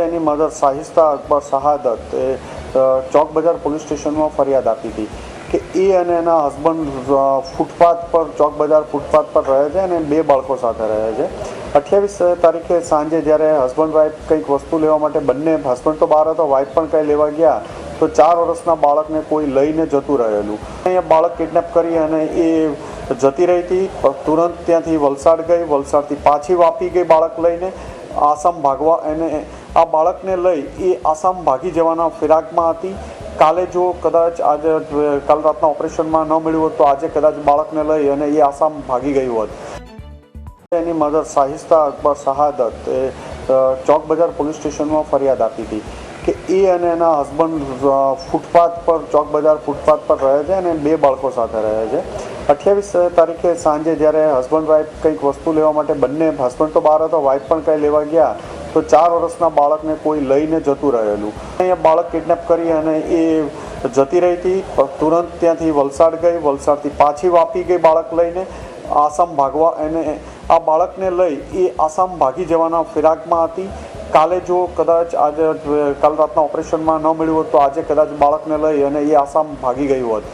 એની mother Shahista Akbar શહાદત, એ ચોક બજાર police સ્ટેશનમાં ફરિયાદ આપી હતી કે એ અને એના હસબન્ડ ફૂટપાથ પર, ચોક બજાર ફૂટપાથ પર રહે છે અને બે બાળકો સાથે રહે છે. અઠ્યાવીસ તારીખે સાંજે જ્યારે હસબન્ડ વાઈફ કંઈક વસ્તુ લેવા માટે બંને હસબન્ડ તો બહાર હતો વાઈફ પણ કંઈ લેવા ગયા, તો ચાર વર્ષના બાળકને કોઈ લઈને જતું રહેલું. અહીંયા બાળક કિડનેપ કરી અને એ જતી રહી હતી તુરંત ત્યાંથી વલસાડ ગઈ, વલસાડથી પાછી વાપી ગઈ બાળક લઈને, આસામ ભાગવા એને આ બાળકને લઈ એ આસામ ભાગી જવાના ફિરાકમાં હતી. કાલે જો કદાચ આજે કાલ રાતના ઓપરેશનમાં ન મળ્યું હોત તો આજે કદાચ બાળકને લઈ અને એ આસામ ભાગી ગયું હોત. એની મધર સાહિસ્તા અકબર શહાદત એ ચોક બજાર પોલીસ સ્ટેશનમાં ફરિયાદ આપી હતી કે એ અને એના હસબન્ડ ફૂટપાથ પર, ચોક બજાર ફૂટપાથ પર રહે છે અને બે બાળકો સાથે રહે છે. અઠ્યાવીસ તારીખે સાંજે જ્યારે હસબન્ડ વાઈફ કંઈક વસ્તુ લેવા માટે બંને હસબન્ડ તો બહાર હતો વાઈફ પણ કંઈ લેવા ગયા તો ચાર વર્ષના બાળકને કોઈ લઈને જતું રહેલું. અહીંયા બાળક કિડનેપ કરી અને એ જતી રહી હતી. તુરંત ત્યાંથી વલસાડ ગઈ. વલસાડથી પાછી વાપી ગઈ બાળક લઈને. આસામ ભાગવા એને આ બાળકને લઈ એ આસામ ભાગી જવાના ફિરાકમાં હતી. કાલે જો કદાચ આજે કાલ રાતના ઓપરેશનમાં ન મળ્યું હોત તો આજે કદાચ બાળકને લઈ અને એ આસામ ભાગી ગયું હોત.